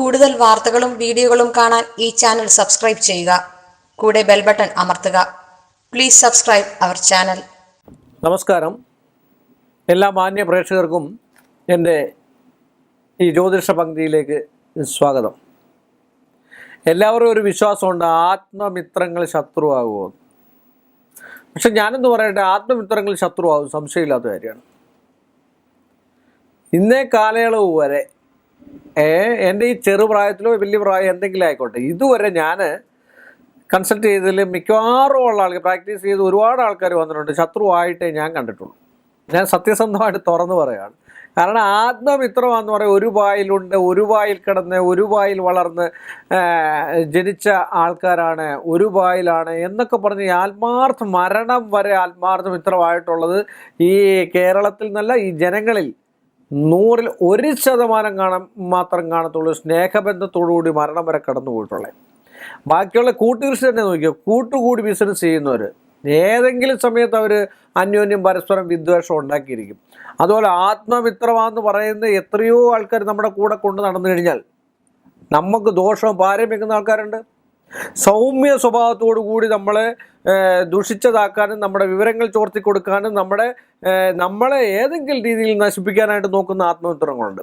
കൂടുതൽ വാർത്തകളും വീഡിയോകളും കാണാൻ ഈ ചാനൽ സബ്സ്ക്രൈബ് ചെയ്യുക. കൂടെ ബെൽ ബട്ടൺ അമർത്തുക. Please subscribe our channel. നമസ്കാരം. എല്ലാ മാന്യ പ്രേക്ഷകർക്കും എന്റെ ഈ ജ്യോതിഷ പങ്ക്തിയിലേക്ക് സ്വാഗതം. എല്ലാവരും ഒരു വിശ്വാസമുണ്ട് ആത്മമിത്രങ്ങൾ ശത്രുവാകുമോ പക്ഷെ ഞാനെന്ന് പറയട്ടെ ആത്മമിത്രങ്ങൾ ശത്രുവാകും സംശയമില്ലാത്ത കാര്യമാണ്. ഇന്നേ കാലയളവ് വരെ എന്റെ ഈ ചെറുപ്രായത്തിലോ വലിയ പ്രായം എന്തെങ്കിലും ആയിക്കോട്ടെ. ഇതുവരെ ഞാൻ കൺസൾട്ട് ചെയ്തതിൽ മിക്കവാറും ഉള്ള ആൾക്കാർ പ്രാക്ടീസ് ചെയ്ത് ഒരുപാട് ആൾക്കാർ വന്നിട്ടുണ്ട്. ശത്രുവായിട്ടേ ഞാൻ കണ്ടിട്ടുള്ളൂ. ഞാൻ സത്യസന്ധമായിട്ട് തുറന്നു പറയുകയാണ് കാരണം ആത്മമിത്രമാണെന്ന് പറയും ഒരു വായിലുണ്ട് ഒരു വായിൽ കിടന്ന് ഒരു വായിൽ വളർന്ന് ജനിച്ച ആൾക്കാരാണ് ഒരു വായിലാണ് എന്നൊക്കെ പറഞ്ഞ് ആത്മാർത്ഥ മരണം വരെ ആത്മാർത്ഥ മിത്രമായിട്ടുള്ളത് ഈ കേരളത്തിൽ നിന്നല്ല ഈ ജനങ്ങളിൽ നൂറിൽ ഒരു ശതമാനം കാണാൻ മാത്രം കാണത്തുള്ളൂ. സ്നേഹബന്ധത്തോടുകൂടി മരണം വരെ കടന്നു പോയിട്ടുള്ളത് ബാക്കിയുള്ള കൂട്ടുകൃഷി തന്നെ നോക്കിയോ? കൂട്ടുകൂടി ബിസിനസ് ചെയ്യുന്നവർ ഏതെങ്കിലും സമയത്ത് അവർ അന്യോന്യം പരസ്പരം വിദ്വേഷം ഉണ്ടാക്കിയിരിക്കും. അതുപോലെ ആത്മമിത്രമാന്ന് പറയുന്ന എത്രയോ ആൾക്കാർ നമ്മുടെ കൂടെ കൊണ്ട് നടന്നു കഴിഞ്ഞാൽ നമുക്ക് ദോഷവും പാരം വെക്കുന്ന ആൾക്കാരുണ്ട്. സൗമ്യ സ്വഭാവത്തോടു കൂടി നമ്മളെ ദുഷിച്ചതാക്കാനും നമ്മുടെ വിവരങ്ങൾ ചോർത്തി കൊടുക്കാനും നമ്മുടെ നമ്മളെ ഏതെങ്കിലും രീതിയിൽ നശിപ്പിക്കാനായിട്ട് നോക്കുന്ന ആത്മമിത്രങ്ങളുണ്ട്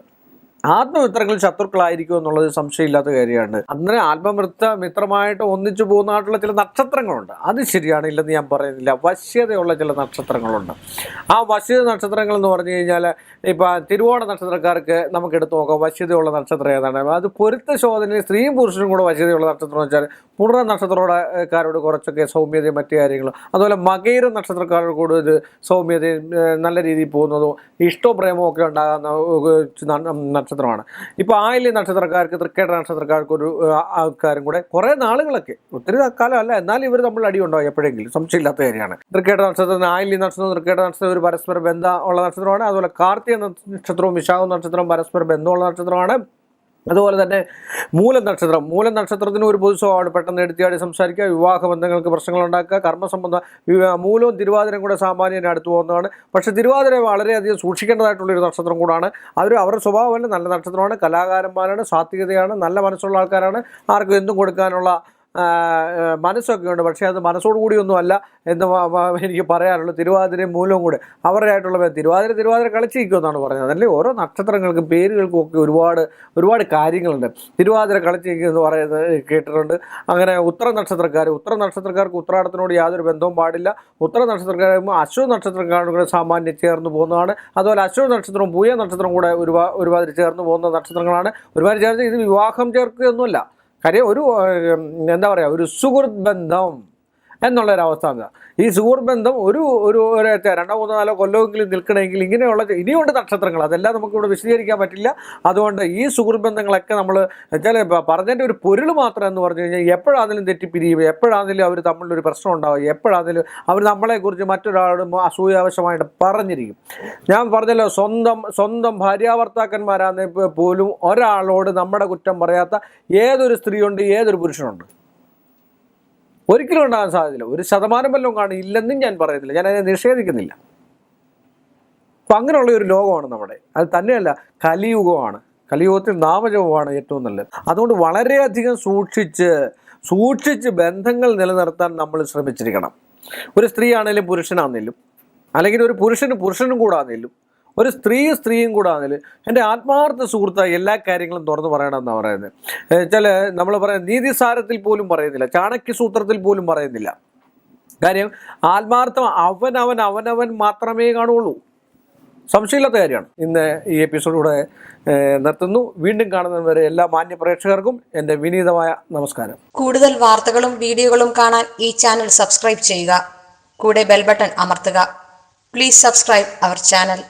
ആത്മമിത്രങ്ങൾ ശത്രുക്കളായിരിക്കും എന്നുള്ളത് സംശയമില്ലാത്ത കാര്യമാണ്. അന്നേരം ആത്മമിത്ര മിത്രമായിട്ട് ഒന്നിച്ചു പോകുന്നതായിട്ടുള്ള ചില നക്ഷത്രങ്ങളുണ്ട്. അത് ശരിയാണ് ഇല്ലെന്ന് ഞാൻ പറയുന്നില്ല. വശ്യതയുള്ള ചില നക്ഷത്രങ്ങളുണ്ട്. ആ വശ്യത നക്ഷത്രങ്ങൾ എന്ന് പറഞ്ഞു കഴിഞ്ഞാൽ ഇപ്പം തിരുവോണ നക്ഷത്രക്കാർക്ക് നമുക്ക് എടുത്തു നോക്കാം വശ്യതയുള്ള നക്ഷത്രം ഏതാണ്. അത് പൊരുത്ത ശോധനയിൽ സ്ത്രീയും പുരുഷനും കൂടെ വശ്യതയുള്ള നക്ഷത്രം എന്ന് വെച്ചാൽ പൂർണ നക്ഷത്രക്കാരോട് കുറച്ചൊക്കെ സൗമ്യതയും മറ്റു കാര്യങ്ങളും. അതുപോലെ മകയിര നക്ഷത്രക്കാരോട് കൂടുതൽ സൗമ്യതയും നല്ല രീതിയിൽ പോകുന്നതും ഇഷ്ടവും പ്രേമവും ഒക്കെ ഉണ്ടാകുന്ന നക്ഷത്രമാണ്. ഇപ്പോൾ ആയില്യ നക്ഷത്രക്കാർക്ക് തൃക്കേട്ട നക്ഷത്രക്കാർക്ക് ഒരു ആൾക്കാരും കൂടെ കുറേ നാളുകളൊക്കെ ഒത്തിരി കാലം അല്ല എന്നാലും ഇവർ നമ്മൾ അടിയുണ്ടാവും എപ്പോഴെങ്കിലും? സംശയമില്ലാത്ത കാര്യമാണ്. തൃക്കേട്ട നക്ഷത്രം ആയില്യ നക്ഷത്രം തൃക്കേട്ട നക്ഷത്രം ഒരു പരസ്പര ബന്ധമുള്ള നക്ഷത്രമാണ്. അതുപോലെ കാർത്തിക നക്ഷത്രവും വിശാഖ നക്ഷത്രവും പരസ്പര ബന്ധമുള്ള നക്ഷത്രമാണ്. അതുപോലെ തന്നെ മൂലനക്ഷത്രം മൂലനക്ഷത്രത്തിന് മൂലം നക്ഷത്രത്തിന് ഒരു പൊതു സ്വഭാവമാണ്. പെട്ടെന്ന് എടുത്തിയാടി സംസാരിക്കുക വിവാഹ ബന്ധങ്ങൾക്ക് പ്രശ്നങ്ങൾ ഉണ്ടാക്കുക കർമ്മസംബന്ധ മൂലവും തിരുവാതിരം കൂടെ സാമാന്യന് അടുത്ത് പോകുന്നതാണ്. പക്ഷേ തിരുവാതിര വളരെയധികം സൂക്ഷിക്കേണ്ടതായിട്ടുള്ളൊരു നക്ഷത്രം കൂടാണ്. അവർ അവരുടെ സ്വഭാവമല്ല നല്ല നക്ഷത്രമാണ് കലാകാരന്മാരാണ് സാത്വികതയാണ് നല്ല മനസ്സുള്ള ആൾക്കാരാണ്. ആർക്കും എന്തും കൊടുക്കാനുള്ള മനസ്സൊക്കെ ഉണ്ട്. പക്ഷേ അത് മനസ്സോടു കൂടിയൊന്നും അല്ല എന്ന് എനിക്ക് പറയാനുള്ളൂ തിരുവാതിരയും മൂലവും കൂടെ. അവരുടെ ആയിട്ടുള്ള തിരുവാതിര തിരുവാതിര കളിച്ചിരിക്കുമെന്നാണ് പറയുന്നത്. അല്ലേ? ഓരോ നക്ഷത്രങ്ങൾക്കും പേരുകൾക്കും ഒക്കെ ഒരുപാട് ഒരുപാട് കാര്യങ്ങളുണ്ട്. തിരുവാതിര കളിച്ചിരിക്കും എന്ന് പറയുന്നത് കേട്ടിട്ടുണ്ട്. അങ്ങനെ ഉത്തര നക്ഷത്രക്കാർ ഉത്തര നക്ഷത്രക്കാർക്ക് ഉത്രാടത്തിനോട് യാതൊരു ബന്ധവും പാടില്ല. ഉത്തര നക്ഷത്രക്കാരും അശ്വ നക്ഷത്രക്കാരും കൂടെ സാമാന്യം ചേർന്ന് പോകുന്നതാണ്. അതുപോലെ അശ്വ നക്ഷത്രവും പൂയ നക്ഷത്രവും കൂടെ ഒരുപാട് ഒരുപാട് ചേർന്ന് പോകുന്ന നക്ഷത്രങ്ങളാണ്. ഒരുപാട് ചേർന്ന് ഇത് വിവാഹം ചേർക്കുകയൊന്നുമല്ല. കാര്യം ഒരു എന്താ പറയുക ഒരു സുഹൃത്ത് ബന്ധം എന്നുള്ളൊരവസ്ഥ എന്താ ഈ സുഹൃബന്ധം ബന്ധം ഒരു ഒരു രണ്ടോ മൂന്നോ നാലോ കൊല്ലമെങ്കിലും നിൽക്കണമെങ്കിൽ ഇങ്ങനെയുള്ള ഇനിയുണ്ട് നക്ഷത്രങ്ങൾ അതെല്ലാം നമുക്കിവിടെ വിശദീകരിക്കാൻ പറ്റില്ല. അതുകൊണ്ട് ഈ സുഹൃബന്ധങ്ങളൊക്കെ ബന്ധങ്ങളൊക്കെ നമ്മൾ വെച്ചാൽ പറഞ്ഞതിന്റെ ഒരു പൊരുൾ മാത്രം എന്ന് പറഞ്ഞു കഴിഞ്ഞാൽ എപ്പോഴാണെങ്കിലും തെറ്റിപ്പിരിയും എപ്പോഴാണെങ്കിലും അവർ തമ്മിലൊരു പ്രശ്നം ഉണ്ടാവുക എപ്പോഴാണെങ്കിലും അവർ നമ്മളെക്കുറിച്ച് മറ്റൊരാളോട് അസൂയാവശ്യമായിട്ട് പറഞ്ഞിരിക്കും. ഞാൻ പറഞ്ഞല്ലോ സ്വന്തം സ്വന്തം ഭാര്യാഭർത്താക്കന്മാരാണെങ്കിൽ പോലും ഒരാളോട് നമ്മുടെ കുറ്റം പറയാത്ത ഏതൊരു സ്ത്രീയുണ്ട് ഏതൊരു പുരുഷനുണ്ട്. ഒരിക്കലും ഉണ്ടാകാൻ സാധ്യതയില്ല. ഒരു ശതമാനം വല്ലതും കാണും ഇല്ലെന്നും ഞാൻ പറയുന്നില്ല ഞാൻ അതിനെ നിഷേധിക്കുന്നില്ല. അപ്പം അങ്ങനെയുള്ള ഒരു ലോകമാണ് നമ്മുടെ. അത് തന്നെയല്ല കലിയുഗമാണ്. കലിയുഗത്തിൽ നാമജപമാണ് ഏറ്റവും നല്ലത്. അതുകൊണ്ട് വളരെയധികം സൂക്ഷിച്ച് സൂക്ഷിച്ച് ബന്ധങ്ങൾ നിലനിർത്താൻ നമ്മൾ ശ്രമിച്ചിരിക്കണം. ഒരു സ്ത്രീ ആണെങ്കിലും പുരുഷനാണെങ്കിലും അല്ലെങ്കിൽ ഒരു പുരുഷനും പുരുഷനും കൂടാണെങ്കിലും ഒരു സ്ത്രീ സ്ത്രീയും കൂടെ ആണെങ്കിൽ എന്റെ ആത്മാർത്ഥ സുഹൃത്ത് എല്ലാ കാര്യങ്ങളും തുറന്നു പറയണമെന്നാണ് പറയുന്നത്. ചില നമ്മൾ പറയുന്ന നീതിസാരത്തിൽ പോലും പറയുന്നില്ല ചാണക്യ സൂത്രത്തിൽ പോലും പറയുന്നില്ല. കാര്യം ആത്മാർത്ഥം അവനവൻ അവനവൻ മാത്രമേ കാണുള്ളൂ. സംശയമില്ലാത്ത കാര്യമാണ്. ഇന്ന് ഈ എപ്പിസോഡിലൂടെ നിർത്തുന്നു. വീണ്ടും കാണുന്നവരെ എല്ലാ മാന്യ പ്രേക്ഷകർക്കും എന്റെ വിനീതമായ നമസ്കാരം. കൂടുതൽ വാർത്തകളും വീഡിയോകളും കാണാൻ ഈ ചാനൽ സബ്സ്ക്രൈബ് ചെയ്യുക. കൂടെ ബെൽബട്ടൺ അമർത്തുക. Please subscribe our channel.